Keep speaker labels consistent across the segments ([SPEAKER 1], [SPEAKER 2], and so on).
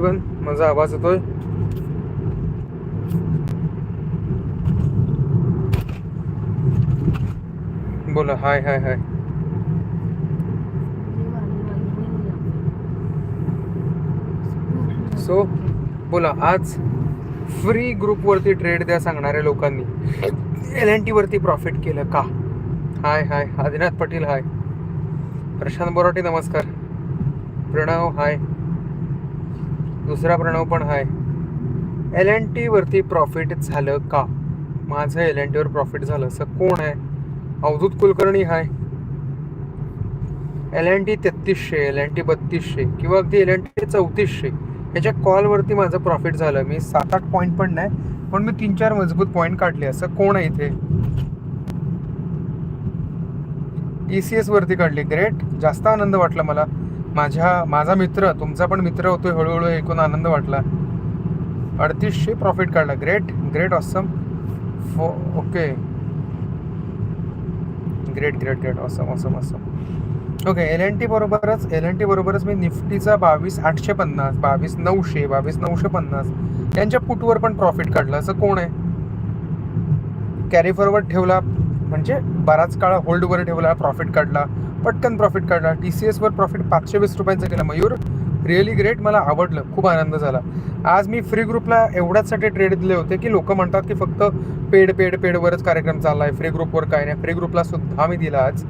[SPEAKER 1] पण माझा आवाज येतोय. बोला हाय हाय हाय. सो बोला आज फ्री ग्रुपवरती ट्रेड द्या सांगणाऱ्या लोकांनी. एल एन टीवरती प्रॉफिट केलं का? हाय हाय आदिनाथ पाटील हाय. प्रशांत बोराटे नमस्कार. प्रणव हाय. दुसरा प्रणव पण हाय. एल एन टीवरती प्रॉफिट झालं का? माझं एल एन टीवर प्रॉफिट झालं असं कोण आहे? Avadhoot Kulkarni hi. L N T तेहतीसशे L N T बत्तीसशे किंवा अगदी एल एन टी चौतीसशे ह्याच्या कॉलवरती माझं प्रॉफिट झालं. मी सात आठ पॉईंट पण नाही पण मी तीन चार मजबूत पॉईंट काढले असं कोण आहे इथे? ई सी एस वरती काढले. ग्रेट जास्त आनंद वाटला मला. माझ्या माझा मित्र तुमचा पण मित्र होतोय हळूहळू ऐकून आनंद वाटला. अडतीसशे प्रॉफिट काढला. ग्रेट ग्रेट ऑसम फो okay great great great awesome awesome awesome okay L N T बरोबरच एल एन टी बरोबरच मी निफ्टीचा बावीस आठशे पन्नास बावीस नऊशे बावीस नऊशे पन्नास यांच्या पुटवर पण प्रॉफिट काढलं. असं कोण आहे? कॅरी फॉरवर्ड ठेवला म्हणजे बराच काळ होल्डवर ठेवला प्रॉफिट काढला. पटकन प्रॉफिट काढला. टी सी एसवर प्रॉफिट पाचशे वीस रुपयांचा केला मयूर. रिअली ग्रेट मला आवडलं. खूप आनंद झाला. आज मी फ्री ग्रुपला एवढ्याचसाठी ट्रेड दिले होते की लोक म्हणतात की फक्त पेड पेड पेडवरच कार्यक्रम चालला आहे फ्री ग्रुपवर काय नाही. फ्री ग्रुपला सुद्धा मी दिला आज.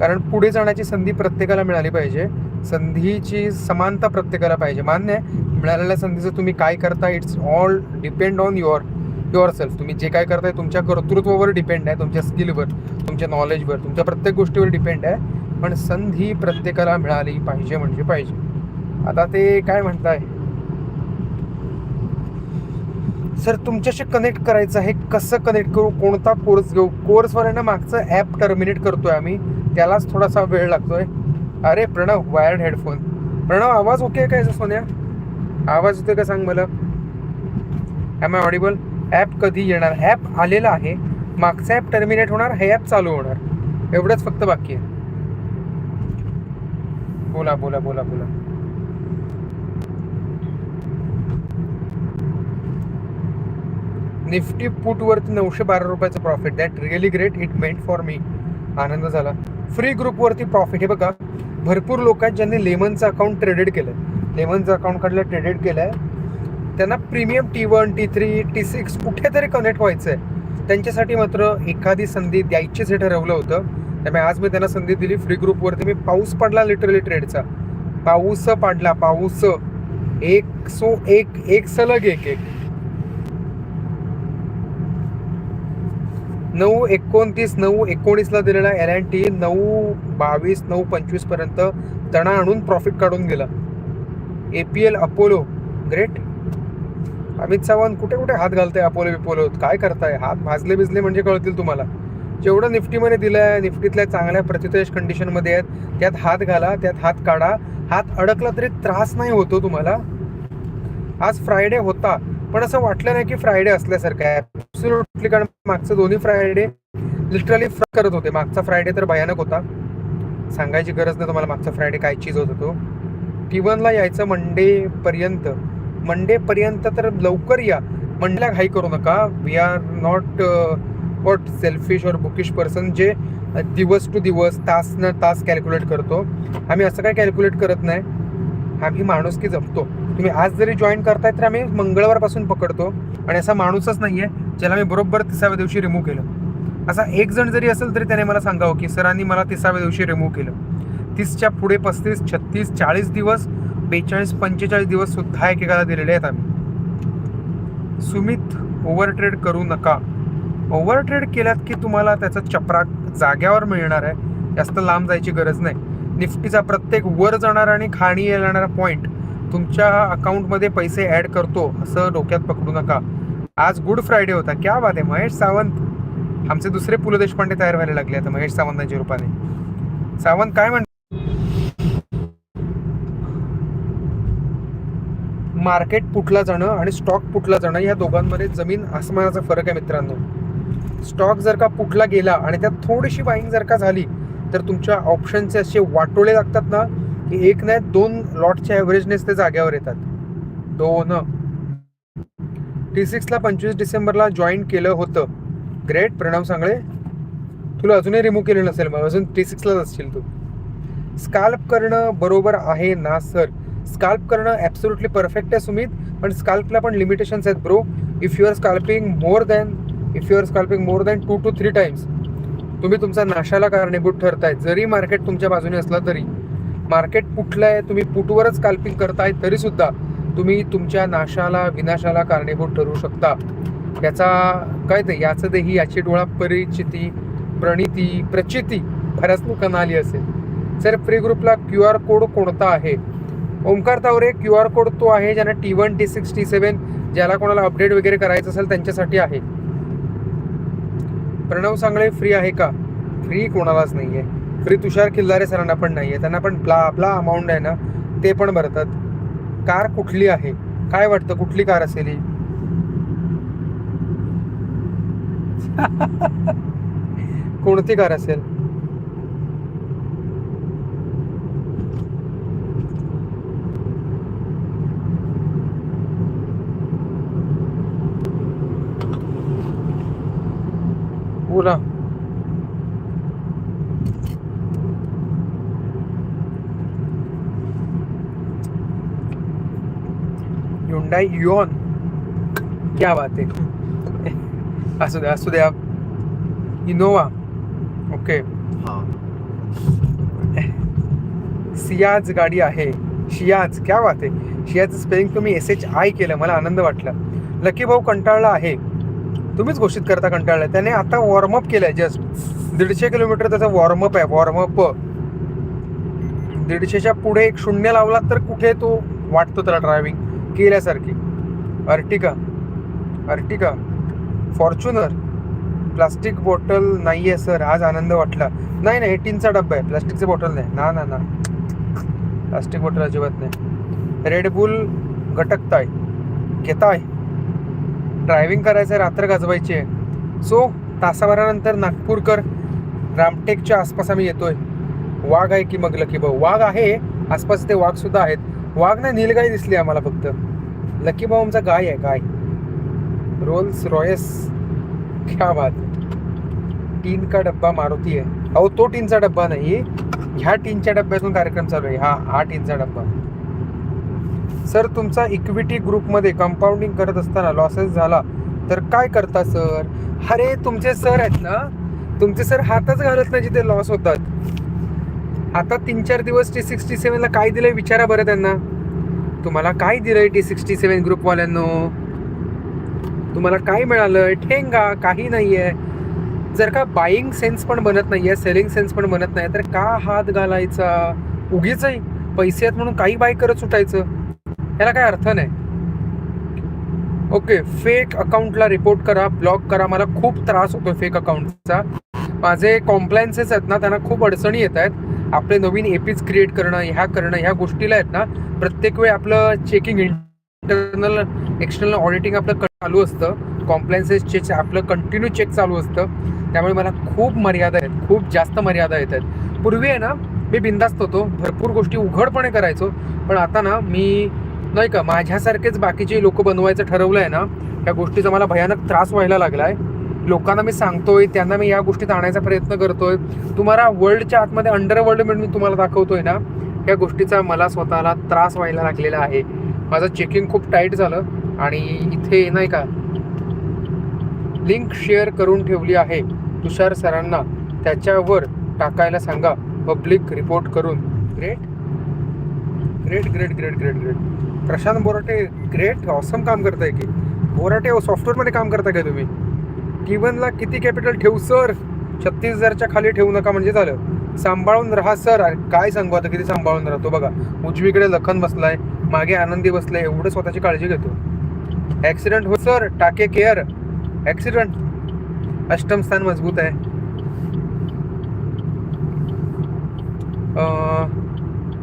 [SPEAKER 1] कारण पुढे जाण्याची संधी प्रत्येकाला मिळाली पाहिजे. संधीची समानता प्रत्येकाला पाहिजे. मान्य आहे. मिळालेल्या संधीचं तुम्ही काय करता? It's all depend on your your self तुम्ही जे काय करताय तुमच्या कर्तृत्वावर डिपेंड आहे तुमच्या स्किलवर तुमच्या नॉलेजवर तुमच्या प्रत्येक गोष्टीवर डिपेंड आहे. पण संधी प्रत्येकाला मिळाली पाहिजे म्हणजे पाहिजे. आता ते काय म्हणताय? सर तुमच्याशी कनेक्ट करायचं आहे कसं कनेक्ट करू? कोणता कोर्स घेऊ? कोर्सवाल्यांना मागचं ॲप टर्मिनेट करतोय आम्ही. त्यालाच थोडासा वेळ लागतोय. अरे प्रणव वायर्ड हेडफोन प्रणव आवाज ओके काय सोन्या? आवाज येतोय का सांग मला? एम आय ऑडिबल ॲप कधी येणार? ॲप आलेला आहे. मागचा ॲप टर्मिनेट होणार हे ॲप चालू होणार. एवढंच फक्त बाकी आहे. बोला बोला बोला बोला. निफ्टी पुटवरती नऊशे बारा रुपयाचं profit that really great it meant for me आनंद झाला. फ्री ग्रुपवरती प्रॉफिट हे बघा भरपूर लोक आहेत ज्यांनी लेमनचं अकाउंट ट्रेडेड केलं. लेमनचं अकाउंट काढलं ट्रेडेड केलं आहे त्यांना premium T one T three T six कुठेतरी कनेक्ट व्हायचं आहे त्यांच्यासाठी मात्र एखादी संधी द्यायचीच हे ठरवलं होतं. त्यामुळे आज मी त्यांना संधी दिली. फ्री ग्रुपवरती मी पाऊस पडला लिटरली ट्रेडचा पाऊस पाडला पाऊस. एक सो एक एक सलग एक एक. नऊ एकोणतीस नऊ एकोणीसला दिलेला एल एन टी नऊ बावीस नऊ पंचवीसपर्यंत तणा आणून प्रॉफिट काढून गेला. A P L Apollo great Amit Sawant कुठे कुठे हात घालताय अपोलो बिपोलो? काय करताय? हात भाजले बिजले म्हणजे कळतील तुम्हाला. जेवढं निफ्टीमध्ये दिलं आहे निफ्टीतल्या चांगल्या प्रतितेश कंडिशनमध्ये आहेत त्यात हात घाला त्यात हात काढा. हात अडकला तरी त्रास नाही होतो तुम्हाला. आज फ्रायडे होता पण असं वाटलं नाही की फ्रायडे असल्यासारखं आहे. ॲब्सोल्युटली कारण मागचं दोन्ही फ्रायडे लिटरली करत होते. मागचा फ्रायडे तर भयानक होता. सांगायची गरज नाही तुम्हाला मागचा फ्रायडे काय चीज होत होतो टी वनला यायचं मंडे पर्यंत. मंडेपर्यंत तर लवकर या. मंडेला घाई करू नका. We are not what selfish और बुकिश पर्सन जे दिवस टू दिवस तास न तास कॅल्क्युलेट करतो. आम्ही असं काय कॅल्क्युलेट करत नाही. आम्ही माणूस की जपतो. तुम्ही आज जरी जॉईन करताय तर आम्ही मंगळवारपासून पकडतो. आणि असा माणूसच नाही आहे ज्याला मी बरोबर तिसाव्या दिवशी रिमूव्ह केलं. असा एक जण जरी असेल तरी त्याने मला सांगावं की सरांनी मला तिसाव्या दिवशी रिमूव्ह केलं. तीसच्या पुढे पस्तीस छत्तीस चाळीस दिवस बेचाळीस पंचेचाळीस दिवस सुद्धा एकेकाला दिलेले आहेत आम्ही. सुमित ओव्हरट्रेड करू नका. ओव्हरट्रेड केल्यात की तुम्हाला त्याचा चपराक जाग्यावर मिळणार आहे. जास्त लांब जायची गरज नाही. निफ्टीचा प्रत्येक वर जाणारा आणि खाणी येणारा पॉईंट तुमच्या अकाउंटमध्ये पैसे ॲड करतो असं डोक्यात पकडू नका. आज गुड फ्रायडे होता. क्या बात आहे महेश सावंत. आमचे दुसरे पु ल देशपांडे तयार व्हायला लागले आता महेश सावंतांच्या रूपाने. सावंत काय म्हणतात मार्केट पुटला जाणं आणि स्टॉक पुटला जाणं या दोघांमध्ये जमीन आसमानाचा फरक आहे मित्रांनो. स्टॉक जर का पुटला गेला आणि त्यात थोडीशी बाईंग जर का झाली तर तुमच्या ऑप्शनचे असे वाटोळे लागतात ना की एक नाही दोन लॉटच्या ॲव्हरेजनेच ते जाग्यावर येतात. दोन. टी सिक्सला पंचवीस डिसेंबरला जॉईन केलं होतं. ग्रेट प्रणव सांगळे. तुला अजूनही रिमूव्ह केलं नसेल मग अजून टी सिक्सलाच असशील तू. स्काल्प करणं बरोबर आहे ना सर स्काल्प करणं ॲब्सोल्युटली परफेक्ट आहे सुमित पण स्काल्पला पण लिमिटेशन्स आहेत bro if you are scalping more than if you are scalping more than two two three times तुम्ही तुमचा नाशाला कारणीभूत ठरताय. जरी मार्केट तुमच्या बाजूने असलं तरी मार्केट कुठलं आहे तुम्ही पुटवरच स्काल्पिंग करताय तरीसुद्धा तुम्ही तुमच्या नाशाला विनाशाला कारणीभूत ठरू शकता. याचा काय ते याचं देही याची डोळा परिचिती प्रणिती प्रचिती बऱ्याच लोकांना आली असेल. सर फ्री ग्रुपला क्यू आर कोड कोणता आहे Omkar Taware Q R code तो आहे ज्यांना T one T six T seven ज्याला कोणाला अपडेट वगैरे करायचं असेल त्यांच्यासाठी आहे. प्रणव सांगळे फ्री आहे का? फ्री कोणालाच नाही आहे फ्री तुषार खिल्लारे सरांना पण नाही आहे त्यांना पण ब्ला आपला अमाऊंट आहे ना ते पण भरतात. कार कुठली आहे? काय वाटतं? कुठली कार असेल ही? कोणती कार असेल? बोला. युंडाई युऑन क्या बात आहे असू द्या असू द्या इनोवा ओके सियाज गाडी आहे. शियाज क्या बात आहे शियाचं स्पेलिंग तुम्ही एस एच आय केलं मला आनंद वाटला. लकी भाऊ कंटाळला आहे. तुम्हीच घोषित करता कंटाळला. त्याने आता वॉर्मअप केलंय जस्ट दीडशे किलोमीटर त्याचा वॉर्मअप आहे वॉर्मअप दीडशेच्या पुढे एक शून्य लावला तर कुठे तो वाटतो त्याला driving केल्यासारखी. Ertiga Ertiga Fortuner plastic bottle नाही आहे सर आज आनंद वाटला. नाही नाही टीनचा डब्बा आहे. प्लास्टिकची बॉटल नाही. ना ना ना. प्लास्टिक बॉटल अजिबात नाही. रेड बुल घेताय. ड्रायव्हिंग करायचं रात्र गाजवायची आहे. सो तासाभरानंतर नागपूरकर रामटेकच्या आसपास आम्ही येतोय. वाघ आहे की मग लकी भाऊ? वाघ आहे. आसपास ते वाघ सुद्धा आहेत. वाघ नाही नीलगाय दिसली आम्हाला फक्त. लकी भाऊ आमचा गाय आहे गाय. रोल्स रॉयस क्या बात. टीन का डब्बा मारुती आहे अहो तो टीनचा डब्बा नाही. ह्या टीनच्या डब्यातून कार्यक्रम चालू आहे. हा हा टीनचा डब्बा. सर तुमचा इक्विटी ग्रुपमध्ये कंपाऊंडिंग करत असताना लॉसेस झाला तर काय करता सर? अरे तुमचे सर आहेत ना? तुमचे सर हातच घालत नाही जिथे लॉस होतात. आता तीन चार दिवस टी सिक्स्टी सेवनला काय दिलंय विचारा बरं त्यांना. तुम्हाला काय दिलंय टी सिक्स्टी सेवन ग्रुपवाल्यांनो? तुम्हाला काय मिळालं ठेंगा काही नाही आहे जर का बाईंग सेन्स पण बनत नाही आहे सेलिंग सेन्स पण बनत नाही तर का हात घालायचा? उगीच पैसे आहेत म्हणून काही बाय करत सुटायचं. याला काय अर्थ नाही. ओके फेक अकाउंटला रिपोर्ट करा ब्लॉक करा. मला खूप त्रास होतो फेक अकाउंटचा माझे कॉम्प्लायन्सेस आहेत ना त्यांना खूप अडचणी येत आहेत. आपले नवीन एपीज क्रिएट करणं ह्या करणं ह्या गोष्टीला आहेत ना प्रत्येक वेळी आपलं चेकिंग इंटरनल एक्सटर्नल ऑडिटिंग आपलं चालू असतं. कॉम्प्लायन्सेस चेक आपलं कंटिन्यू चेक चालू असतं. त्यामुळे मला खूप मर्यादा आहेत खूप जास्त मर्यादा येत आहेत. पूर्वी आहे ना मी बिंदास्त होतो. भरपूर गोष्टी उघडपणे करायचो. पण आता ना मी नाही का माझ्यासारखेच बाकीचे लोक बनवायचं ठरवलं आहे ना या गोष्टीचा मला भयानक त्रास व्हायला लागला आहे लोकांना मी सांगतोय त्यांना मी या गोष्टीत आणायचा प्रयत्न करतोय. तुम्हाला वर्ल्डच्या आतमध्ये अंडरवर्ल्ड म्हणून मी तुम्हाला दाखवतोय ना या गोष्टीचा मला स्वतःला त्रास व्हायला लागलेला आहे. माझं चेकिंग खूप टाईट झालं आणि इथे नाही का लिंक शेअर करून ठेवली आहे तुषार सरांना. त्याच्यावर टाकायला सांगा पब्लिक रिपोर्ट करून. Great great great great great great Prashant Borate great awesome काम करताय की. बोराटे हो, सॉफ्टवेअरमध्ये काम करताय का तुम्ही? टिवनला किती कॅपिटल ठेवू सर छत्तीस हजारच्या खाली ठेवू नका म्हणजे झालं. सांभाळून राहा सर काय सांगू आता किती सांभाळून राहतो बघा. उजवीकडे लखन बसलाय मागे आनंदी बसलाय एवढं स्वतःची काळजी घेतो. ॲक्सिडेंट हो सर टाके केअर ॲक्सिडंट अष्टम स्थान मजबूत आहे.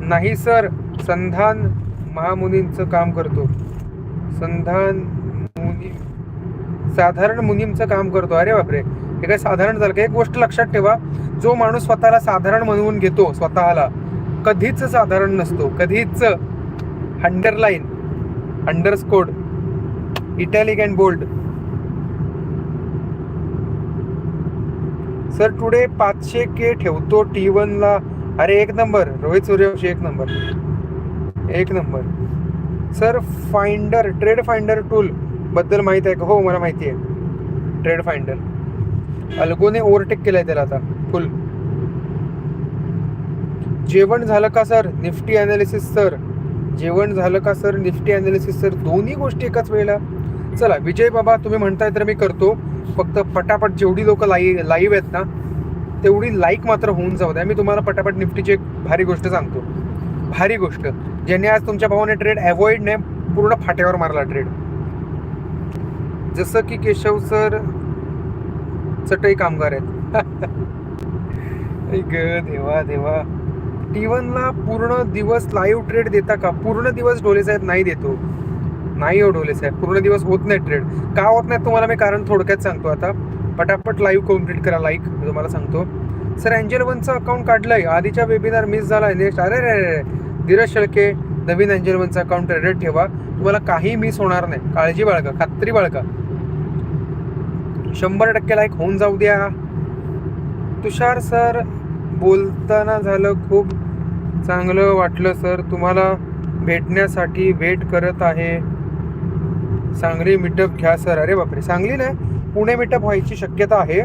[SPEAKER 1] नाही सर संधान महामुनींचं काम करतो. संधान मुनी साधारण मुनींचं काम करतो. अरे बापरे. हे काय साधारण झालं का? एक गोष्ट लक्षात ठेवा. जो माणूस स्वतःला साधारण म्हणवून घेतो स्वतःला कधीच साधारण नसतो. कधीच underline underscore italic and bold sir today पाचशे के ठेवतो टी वनला अरे एक नंबर रोहित सूर्यवंशी एक नंबर एक number. Sir finder trade finder tool बद्दल आहे का? हो मला माहिती आहे. ट्रेड फाइंडर अल्गोने ओव्हरटेक केलाय त्याला आता फुल जेवण झालं का सर? Nifty analysis sir. जेवण झालं का सर? Nifty analysis sir. दोन्ही गोष्टी एकाच वेळेला. चला विजय बाबा तुम्ही म्हणताय तर मी करतो. फक्त पटापट जेवढी लोक लाई लाईव्ह आहेत ना तेवढी लाईक मात्र होऊन जाऊ द्या. मी तुम्हाला पटापट निफ्टीची एक भारी गोष्ट सांगतो. भारी गोष्ट. ज्याने आज तुमच्या भावाने ट्रेड अवॉइडने पूर्ण फाट्यावर मारला ट्रेड जसं की केशव सर चटई कामगार आहेत. ग देवा देवा. टी वनला पूर्ण दिवस लाईव्ह ट्रेड देता का? पूर्ण दिवस डोले साहेब नाही देतो. नाही हो डोले साहेब पूर्ण दिवस होत नाही ट्रेड का होत नाही तुम्हाला मी कारण थोडक्यात सांगतो आता. पटापट लाईव्ह कंप्लीट करा लाईक मी तुम्हाला सांगतो. सर अँजल वनचं अकाउंट काढलंय. आधीच्या वेबिनार मिस झाला नेक्स्ट अरे रे रे धीरज शेळके नवीन अँजल अकाउंट रेडेड ठेवा. तुम्हाला काही मिस होणार नाही. काळजी बाळगा खात्री बाळगा. शंभर टक्के लाईक होऊन जाऊ द्या. तुषार सर बोलताना झालं खूप चांगलं वाटलं सर तुम्हाला भेटण्यासाठी वेट करत आहे. सांगली मिटअप घ्या सर अरे बापरे सांगली नाही पुणे मिटअप व्हायची शक्यता आहे.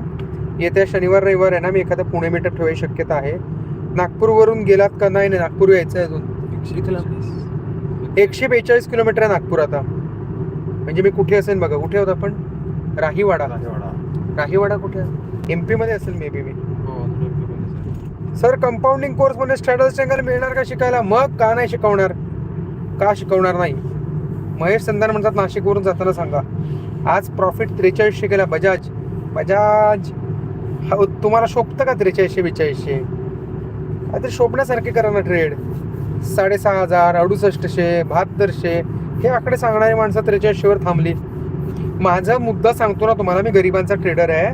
[SPEAKER 1] येत्या शनिवार रविवार आहे ना मी एखादं पुणे मिटअप ठेवायची शक्यता आहे. नागपूरवरून गेलात का? नाही नाही नागपूर यायचं आहे अजून? एकशे बेचाळीस किलोमीटर आहे नागपूर आता. म्हणजे मी कुठे असेल बघा कुठे होत आपण? राहीवाडा. राहीवाडा कुठे? एम पी मध्ये असेल मे. बी मी सर कंपाऊंडिंग कोर्समध्ये स्ट्रॅटल अँगल मिळणार का शिकायला? मग का नाही शिकवणार? का शिकवणार नाही? महेश संधान म्हणतात नाशिकवरून जाताना सांगा. आज प्रॉफिट त्रेचाळीसशे केला बजाज. बजाज हा तुम्हाला शोभतं का त्रेचाळीसशे बेचाळीसशे? काहीतरी शोभण्यासारखे करा ना ट्रेड साडेसहा हजार अडुसष्टशे बहात्तरशे हे आकडे सांगणारी माणसं त्रेचाळीसशेवर थांबली. माझा मुद्दा सांगतो ना तुम्हाला मी गरिबांचा ट्रेडर आहे.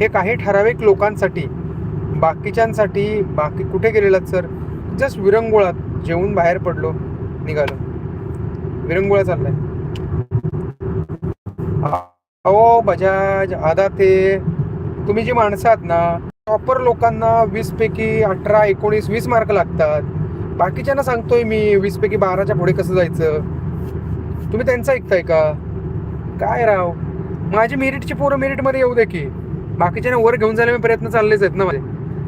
[SPEAKER 1] हे काही ठराविक लोकांसाठी बाकीच्यांसाठी बाकी कुठे गेलेलात सर जस्ट विरंगुळात जेवून बाहेर पडलो निघालो. विरंगुळा चाललाय. अहो बजाज आदा ते तुम्ही जी माणसं आहात ना प्रॉपर लोकांना वीस पैकी अठरा एकोणीस वीस मार्क लागतात. बाकीच्यांना सांगतोय मी वीस पैकी बाराच्या पुढे कसं जायचं? तुम्ही त्यांचं ऐकताय का? काय राव? माझी मेरिटची पोरं मेरिटमध्ये येऊ दे की. बाकीच्यांना वर घेऊन जायला मी प्रयत्न चाललेच आहेत ना माझे.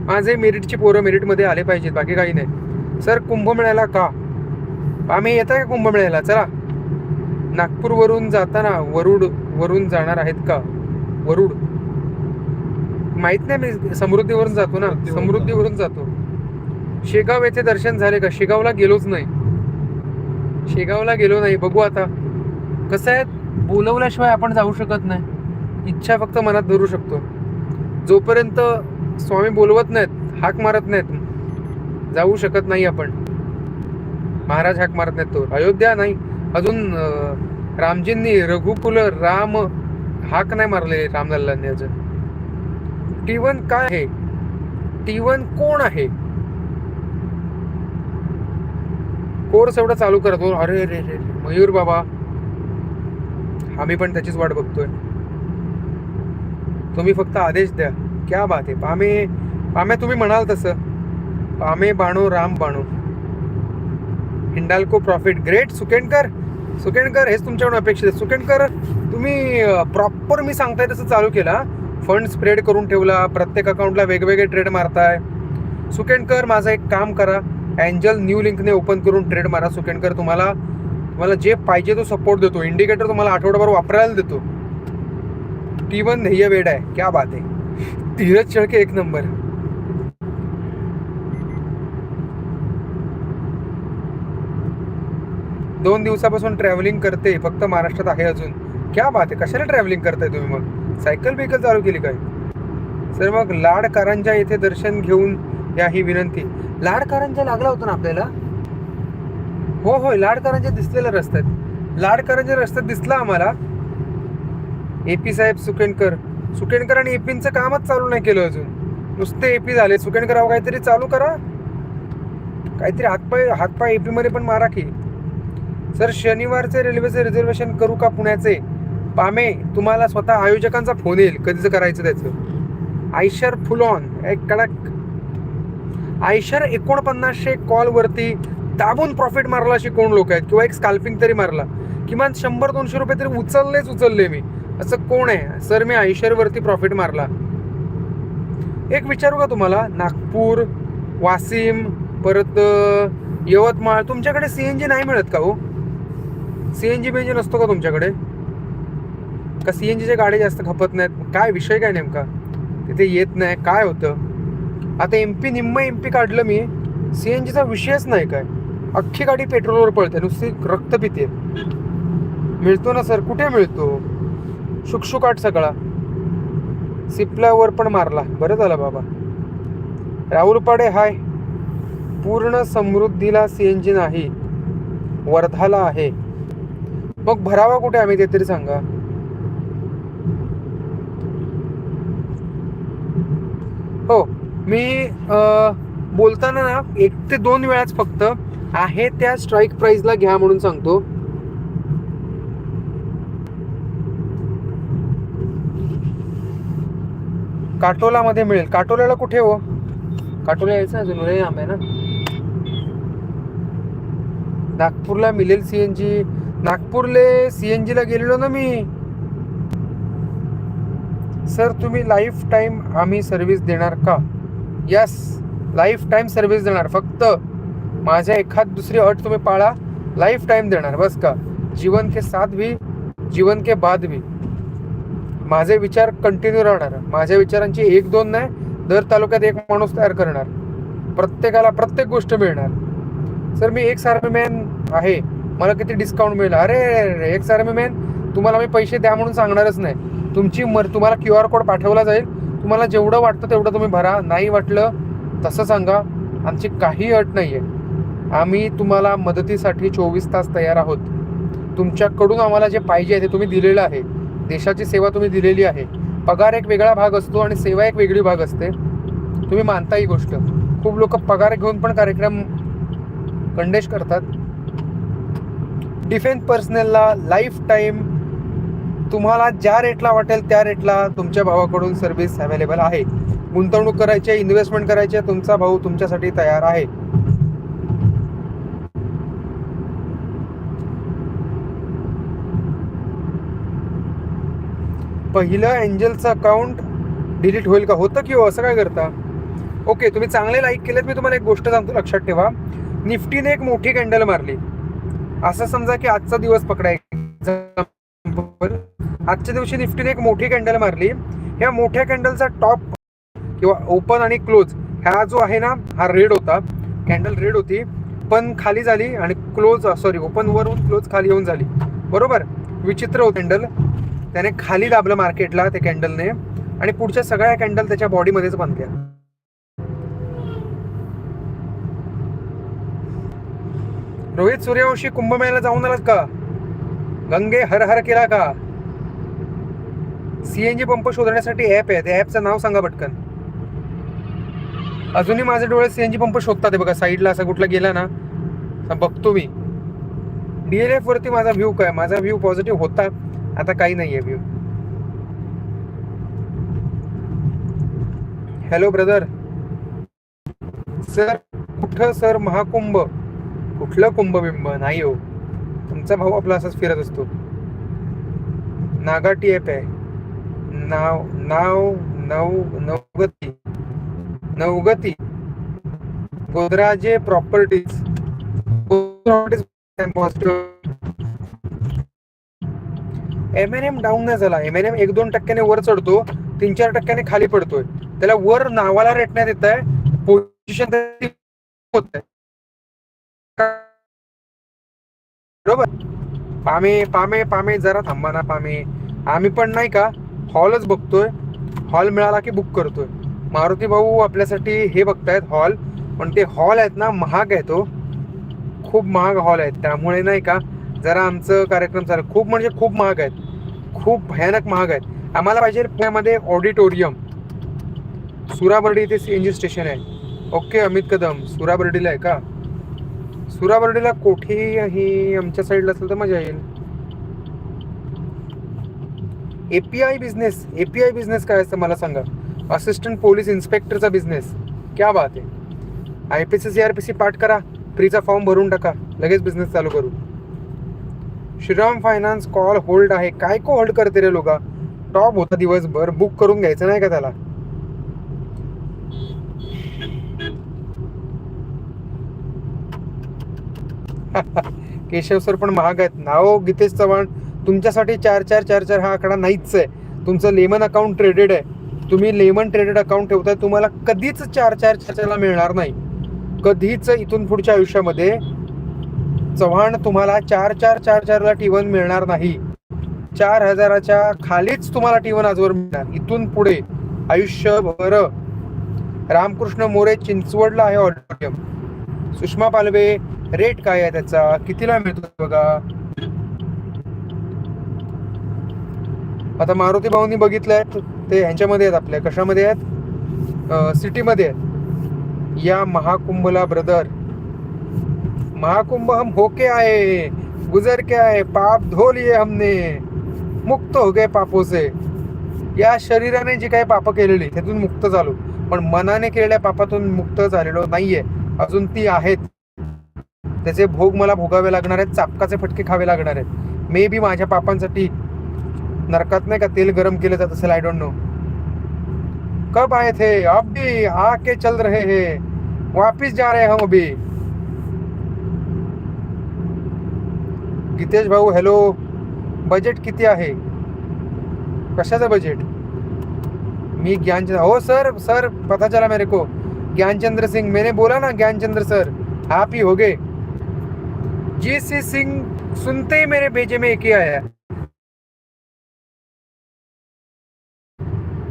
[SPEAKER 1] माझे मेरिटची पोरं मेरिटमध्ये आले पाहिजेत बाकी काही नाही. सर कुंभमेळ्याला का? आम्ही येत आहे का कुंभमेळ्याला चला. नागपूरवरून जाताना वरुड वरून जाणार आहेत का? वरुड. माहीत नाही मी समृद्धीवरून जातो ना. समृद्धीवरून जातो. शेगाव येथे दर्शन झाले का? शेगावला गेलोच नाही. शेगावला गेलो नाही. बघू आता. कसं आहे? बोलवल्याशिवाय आपण जाऊ शकत नाही. इच्छा फक्त मनात धरू शकतो. जोपर्यंत स्वामी बोलवत नाहीत हाक मारत नाहीत जाऊ शकत नाही आपण. महाराज हाक मारत नाहीत तो. अयोध्या नाही. अजून रामजींनी रघुकुल राम हाक नाही मारले रामलल्लांनी अजून. टी वन काय आहे? टी वन कोण आहे? कोर्स एवढा चालू करतो अरे रे रे मयूर बाबा. आम्ही पण त्याचीच वाट बघतोय. तुम्ही फक्त आदेश द्या. क्या बात आहे. पामे पामे तुम्ही म्हणाल तसं. पामे बाणो राम बाणो. हिंडाल्को प्रॉफिट. ग्रेट सुकेणकर सुकेणकर हेच तुमच्याकडून अपेक्षित आहे. सुकेणकर तुम्ही प्रॉपर मी सांगताय तसं चालू केला फंड स्प्रेड करून ठेवला प्रत्येक अकाउंटला वेगवेगळे ट्रेड मारताय. सुकेणकर माझं एक काम करा. अँजल न्यू लिंकने ओपन करून ट्रेड मारा सुकेंडकर तुम्हाला. तुम्हाला जे पाहिजे तो सपोर्ट देतो. इंडिकेटर तुम्हाला आठवडाभर वापरायला देतो. टी वन ध्येय वेड आहे. क्या बात आहे. धीरज शेळके एक नंबर दोन दिवसापासून ट्रॅव्हलिंग करते. फक्त महाराष्ट्रात आहे अजून. क्या बात आहे. कशाला ट्रॅव्हलिंग करताय तुम्ही मग? सायकल बिकल चालू केली काय? सर मग लाड कारंजा येथे दर्शन घेऊन या ही विनंती. लाड कारंजा लागला होता ना आपल्याला? हो होय लाड कारंजा दिसलेला रस्त्यात. लाड कारंजा रस्त्यात दिसला आम्हाला. एपी साहेब सुकेणकर सुकेणकर आणि एपींचं कामच चालू नाही केलं अजून. नुसते एपी झाले. सुकेणकर अहो काहीतरी चालू करा. काहीतरी हातपाय हातपाय एपीमध्ये पण मारा की. सर शनिवारचे रेल्वेचे रिझर्वेशन करू का पुण्याचे? पामे तुम्हाला स्वतः आयोजकांचा फोन येईल कधीच करायचं त्याचं. आयशर फुल ऑन एक कडक. आयशर एकोणपन्नासशे कॉलवरती दाबून प्रॉफिट मारला अशी कोण लोक आहेत? किंवा एक स्काल्पिंग तरी मारला. किमान शंभर दोनशे रुपये तरी उचललेच उचलले मी. असं कोण आहे? सर मी आयशरवरती प्रॉफिट मारला. एक विचारू का तुम्हाला? नागपूर वाशिम परत यवतमाळ. तुमच्याकडे सी एन जी नाही मिळत का हो? सी एन सीएनजी बेंजी नसतो का तुमच्याकडे? का सी एन जीच्या गाड्या जास्त खपत नाहीत? काय विषय काय नेमका? तिथे येत नाही. काय होतं? आता एम पी निम्म एम पी काढलं मी सी एन जीचा विषयच नाही काय. अख्खी गाडी पेट्रोलवर पळते नुसती रक्त पिते. मिळतो ना सर? कुठे मिळतो? शुकशुकाट सगळा. सिपल्यावर पण मारला. बरं झालं बाबा. राहुल पाडे हाय. पूर्ण समृद्धीला सी एन जी नाही. वर्धाला आहे. मग भरावा कुठे आम्ही ते तरी सांगा. हो मी बोलताना ना एक ते दोन वेळाच फक्त आहे त्या स्ट्राईक प्राइसला घ्या म्हणून सांगतो. काटोलामध्ये मिळेल. काटोल्याला कुठे हो? काटोला यायचं अजून आंबे आहे ना? नागपूरला मिळेल सीएनजी नागपूरले एन जीला गेलेलो ना मी. सर तुम्ही लाईफ टाईम आम्ही सर्व्हिस देणार का? यस लाईफ टाईम सर्व्हिस देणार. फक्त माझ्या एखाद दुसरी अट तुम्ही पाळा लाईफ टाईम देणार. बस का? जीवन के साथ भी जीवन के बाद भी. माझे विचार कंटिन्यू राहणार. माझ्या विचारांची एक दोन नाही दर तालुक्यात एक माणूस तयार करणार. प्रत्येकाला प्रत्येक गोष्ट मिळणार. सर मी एक सारमी मॅन आहे. मला किती डिस्काउंट मिळेल? अरे अरे, एक सारमी मॅन तुम्हाला मी पैसे द्या म्हणून सांगणारच नाही. तुमची मर तुम्हाला क्यू आर कोड पाठवला जाईल. तुम्हाला जेवढं वाटतं तेवढं तुम्ही भरा. नाही वाटलं तसं सांगा. आमची काही अट नाही आहे आम्ही तुम्हाला मदतीसाठी चोवीस तास तयार आहोत. तुमच्याकडून आम्हाला जे पाहिजे ते तुम्ही दिलेलं आहे. देशाची सेवा तुम्ही दिलेली आहे. पगार एक वेगळा भाग असतो आणि सेवा एक वेगळी भाग असते. तुम्ही मानता ही गोष्ट. खूप लोक पगार घेऊन पण कार्यक्रम कंडेश करतात. डिफेन्स पर्सनलला लाईफ टाईम तुम्हाला ज्या रेटला वाटेल त्या रेटला तुमच्या भावाकडून सर्व्हिस अवेलेबल आहे. गुंतवणूक करायची आहे इन्व्हेस्टमेंट करायची आहे तुमचा भाऊ तुमच्यासाठी तयार आहे. पहिलं एंजलचं अकाउंट डिलीट होईल का? होतं की हो? असं काय करता? ओके तुम्ही चांगले लाईक केलेत. मी तुम्हाला एक गोष्ट सांगतो लक्षात ठेवा. निफ्टीने एक मोठी कॅन्डल मारली. असं समजा की आजचा दिवस पकडायचा. आजच्या दिवशी निफ्टीने एक मोठी कॅन्डल मारली. ह्या मोठ्या कॅन्डलचा टॉप किंवा ओपन आणि क्लोज हा जो आहे ना हा रेड होता. कॅन्डल रेड होती. पण खाली झाली आणि क्लोज सॉरी ओपन वरून क्लोज खाली येऊन झाली. बरोबर? विचित्र होत कॅन्डल त्याने खाली दाबलं मार्केटला त्या कॅन्डलने आणि पुढच्या सगळ्या कॅन्डल त्याच्या बॉडीमध्येच बांधल्या. रोहित सूर्यवंशी कुंभमेळ्याला जाऊन आलात का? गंगे हर हर केला का? सीएनजी पंप शोधण्यासाठी ऍप आहे. त्या ऍपचं नाव सांगा पटकन. अजूनही माझे डोळे सीएनजी पंप शोधतात आहे बघा. साईडला असा कुठला गेला ना बघतो मी. डीएलएफ वरती माझा व्ह्यू काय? माझा व्ह्यू पॉझिटिव्ह होता. आता काही नाहीये व्ह्यू हॅलो ब्रदर सर कुठं सर महाकुंभ. कुठलं कुंभबिंब? नाही हो. तुमचा भाऊ आपला असाच फिरत असतो. नागाटी ॲप आहे. नाव नाव नव Navgati Navgati. Godrej properties. M N M down नाही झाला. एम एन एम एक दोन टक्क्याने वर चढतो. तीन चार टक्क्याने खाली पडतोय. त्याला वर नावाला रेटण्यात येत आहे पोझिशन होत आहे. बरोबर? पामे पामे पामे जरा थांबा ना पामे. आम्ही पण नाही का हॉलच बघतोय. हॉल मिळाला की बुक करतोय. मारुती भाऊ आपल्यासाठी हे बघतायत हॉल पण ते हॉल आहेत ना महाग आहे तो हो. खूप महाग हॉल आहेत. त्यामुळे नाही का जरा आमचं कार्यक्रम चालू. खूप म्हणजे खूप महाग आहेत. खूप भयानक महाग आहेत. आम्हाला पाहिजे पुण्यामध्ये ऑडिटोरियम सुराबर्डी इथे सी एन जी स्टेशन आहे. ओके अमित कदम. सुराबर्डीला आहे का? सुराबर्डीला कोठी ही आमच्या साईडला असेल तर मजा येईल. एपीआय बिझनेस एपीआय बिझनेस काय असतं मला सांगा. असिस्टंट पोलीस इन्स्पेक्टरचा बिझनेस क्या बात आहे. I P C C R P C पाठ करा. फ्रीचा फॉर्म भरून टाका. लगेच बिझनेस चालू करू. श्रीराम फायनान्स कॉल होल्ड आहे. काय को होल्ड करते रे लोका? टॉप होता दिवसभर. बुक करून घ्यायचं नाही का त्याला? केशव सर पण महाग आहेत. नाव गीतेश चव्हाण तुमच्यासाठी चार चार चार चार हा आकडा नाहीच आहे. तुमचं लेमन अकाउंट ट्रेडेड आहे. तुम्ही लेमन ट्रेडेड अकाउंट ठेवताय तुम्हाला कधीच चार चार चारला मिळणार नाही. कधीच इथून पुढच्या आयुष्यामध्ये चव्हाण तुम्हाला चार चार चार चारला टी मिळणार नाही. चार हजाराच्या खालीच तुम्हाला टी आजवर मिळणार. इथून पुढे आयुष्यभर रामकृष्ण मोरे चिंचवडला आहे ऑडिटोरियम सुषमा पालवे रेट काय आहे त्याचा? कितीला मिळतो बघा? आता मारुती भाऊनी बघितलंय ते ह्यांच्यामध्ये आहेत आपल्या. कशामध्ये आहेत? सिटीमध्ये आहेत. या महाकुंभला ब्रदर महाकुंभ हम होके आए गुजर के आए पाप धो लिए हमने. मुक्त हो गए पापो से या शरीराने जी काही पाप केलेली त्यातून मुक्त झालो. पण मनाने केलेल्या पापातून मुक्त झालेलो नाहीये. अजून ती आहेत. त्याचे भोग मला भोगावे लागणार आहेत चापकाचे फटके खावे लागणार आहेत. मे बी माझ्या पापांसाठी नरकात नाही का तेल गरम केलं जात असेल आय डोंट नो कब आए थे? अब भी आके चल रहे हैं. वापिस जा रहे हम अभी. गीतेश भाऊ हॅलो बजेट किती आहे? कशाचं बजेट मी ज्ञानचंद्र हो सर सर पता चला मेरे को. ज्ञानचंद्र सिंह मैंने बोला ना ज्ञानचंद्र सर आप ही हो गए. जी सी सिंह सुनते ही मेरे भेजे में एक ही आया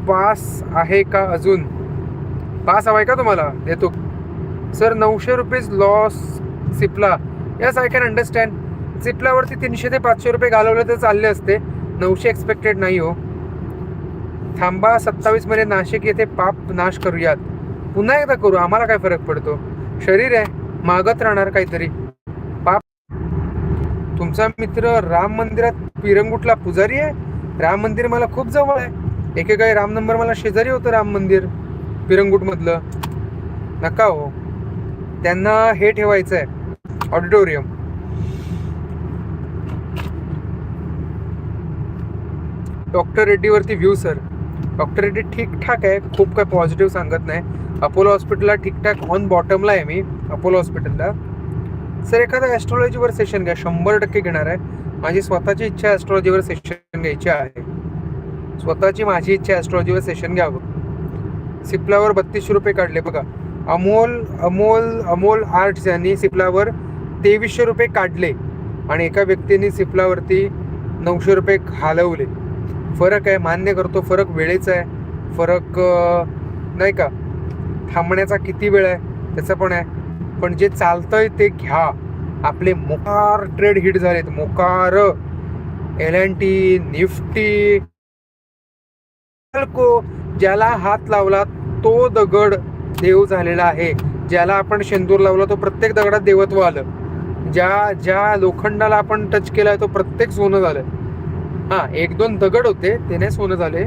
[SPEAKER 1] पास आहे का अजून? पास हवाय का तुम्हाला? देतो. सर नऊशे rupees loss Cipla. Yes I can understand सिपलावरती तीनशे ते पाचशे रुपये घालवले तर चालले असते. नऊशे एक्सपेक्टेड नाही हो. थांबा सत्तावीसमध्ये नाशिक येथे पाप नाश करूयात. पुन्हा एकदा करू. आम्हाला काय फरक पडतो? शरीर आहे. मागत राहणार काहीतरी. तुमचा मित्र राम मंदिरात पिरंगुटला पुजारी आहे? राम मंदिर मला खूप जवळ आहे. एकेकाळी राम नंबर मला शेजारी होतं राम मंदिर पिरंगुट मधलं नका हो. त्यांना हे ठेवायचं आहे ऑडिटोरियम. डॉक्टर रेड्डीवरती व्ह्यू सर. डॉक्टर रेड्डी ठीकठाक आहे खूप काय पॉझिटिव्ह सांगत नाही. अपोलो हॉस्पिटलला ठीकठाक ऑन बॉटमला आहे मी अपोलो हॉस्पिटलला. सर एखादा ॲस्ट्रॉलॉजीवर सेशन घ्या. शंभर टक्के घेणार आहे. माझी स्वतःची इच्छा ॲस्ट्रॉलॉजीवर सेशन घ्यायची आहे. स्वतःची माझी इच्छा ॲस्ट्रॉलॉजीवर सेशन घ्यावं. सिप्लावर बत्तीसशे रुपये काढले बघा. अमोल अमोल अमोल आर्ट्स यांनी सिप्लावर तेवीसशे रुपये काढले आणि एका व्यक्तीने सिप्लावरती नऊशे रुपये घालवले. फरक आहे मान्य करतो फरक वेळेचा आहे. फरक नाही का? थांबण्याचा किती वेळ आहे? त्याचं पण आहे. पण जे चालतंय ते घ्या. आपले मोकार ट्रेड हिट झालेत. मोकार एल एन टी निफ्टी को ज्याला हात लावला तो दगड देव झालेला आहे. ज्याला आपण शेंदूर लावला तो प्रत्येक दगडात देवत्व आलं. ज्या ज्या लोखंडाला आपण टच केलाय तो प्रत्येक सोनं झालं. हा एक दोन दगड होते ते नाही सोनं झाले.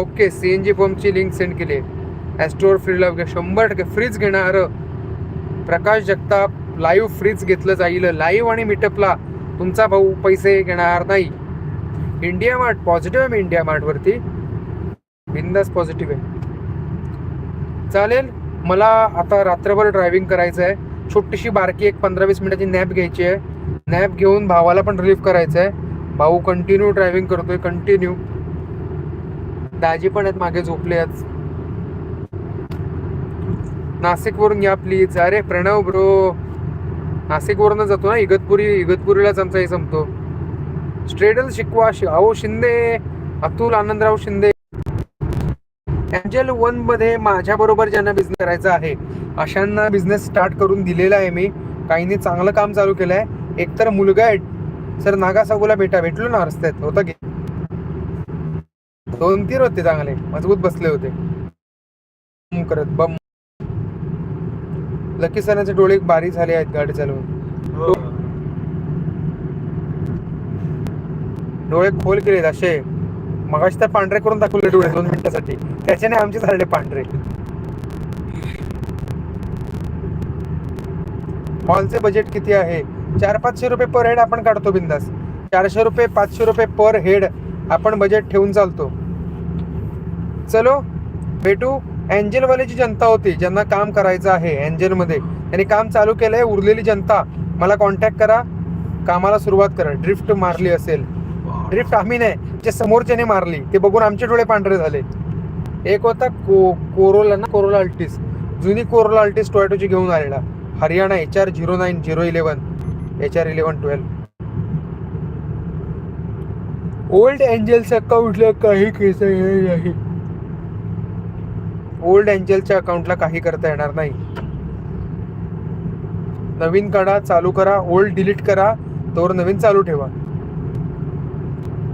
[SPEAKER 1] ओके सीएनजी पंपची लिंक सेंड केली. आहे ॲस्ट्रोवर फ्रीला वगैरे शंभर टक्के फ्रीज घेणार प्रकाश जगताप लाईव्ह फ्रीज घेतलं जाईल. लाईव्ह आणि मीटअपला तुमचा भाऊ पैसे घेणार नाही. इंडिया मार्ट पॉझिटिव्ह आहे मी इंडिया मार्टवरती बिंदास पॉझिटिव्ह आहे. चालेल मला आता रात्रभर ड्रायव्हिंग करायचं आहे. छोटीशी बारकी एक पंधरा वीस मिनिटाची नॅप घ्यायची आहे. नॅप घेऊन भावाला पण रिलीफ करायचं आहे. भाऊ कंटिन्यू ड्रायव्हिंग करतोय कंटिन्यू दाजी पण आहेत मागे झोपले आहेत. नाशिकवरून या प्लीज अरे प्रणव ब्रो नाशिकवरून जातो ना इगतपुरी इगतपुरीलाच आमचा हे संपतो. स्ट्रेडल शिकवा शि- अहो शिंदे. अतुल आनंदराव शिंदे. एंजल वनमध्ये माझ्या बरोबर ज्यांना बिझनेस करायचा आहे अशांना बिझनेस स्टार्ट करून दिलेला आहे मी. काहींनी चांगलं काम चालू केलंय. एकतर मुलगा आहे. सर नागासागोला भेटा भेटलो ना रस्त्यात. होता की? दोन तीन होते चांगले. मजबूत बसले होते. करत बम लकी सरांचे डोळे बारीक झाले आहेत गाडी चालवून.
[SPEAKER 2] हो.
[SPEAKER 1] डोळे खोल केलेत असे. मगाशी तर पांढरे करून दाखवले डोळे दोन मिनिटासाठी. त्याच्याने आमचे झाले पांढरे. हॉलचे बजेट किती आहे? चार पाचशे रुपये पर हेड आपण काढतो बिंदास. चारशे रुपये पाचशे रुपये पर हेड आपण बजेट ठेवून चालतो. चलो भेटू. एंजेलवाल्याची जनता होती ज्यांना काम करायचं आहे एंजेलमध्ये. त्यांनी काम चालू केलंय उरलेली जनता. मला कॉन्टॅक्ट करा. कामाला सुरुवात करा. ड्रिफ्ट मारली असेल. ड्रिफ्ट आम्ही नाही जे समोरच्याने मारली ते बघून आमचे डोळे पांढरे झाले. एक होता को कोरोला ना कोरोला अल्टीस. जुनी कोरोला अल्टीस टोयटोची घेऊन आलेला. Haryana H R zero nine zero eleven H R eleven twelve. Old एंजलच्या अकाउंटला काही केस नाही ओल्ड एंजलच्या अकाउंटला काही करता येणार नाही. नवीन काढा चालू करा ओल्ड डिलीट करा तोवर नवीन चालू ठेवा.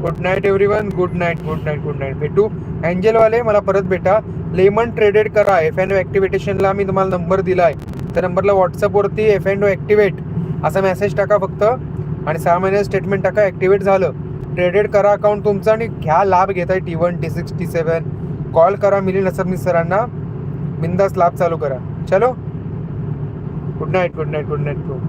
[SPEAKER 1] Good night everyone good night good night good night भेटू. एंजलवाले मला परत भेटा. लेमन ट्रेडेड करा. एफ एन ओ ॲक्टिव्हेटेशनला मी तुम्हाला नंबर दिला आहे त्या नंबरला व्हॉट्सअपवरती एफ एन ओ ॲक्टिवेट असा मेसेज टाका फक्त. आणि सहा महिन्याचं स्टेटमेंट टाका. ॲक्टिवेट झालं. ट्रेडेड करा अकाउंट तुमचं आणि घ्या. लाभ घेताय T one T six T seven call करा मिलिंद असरनीस सरांना. बिंदास लाभ चालू करा. चलो. Good night good night good night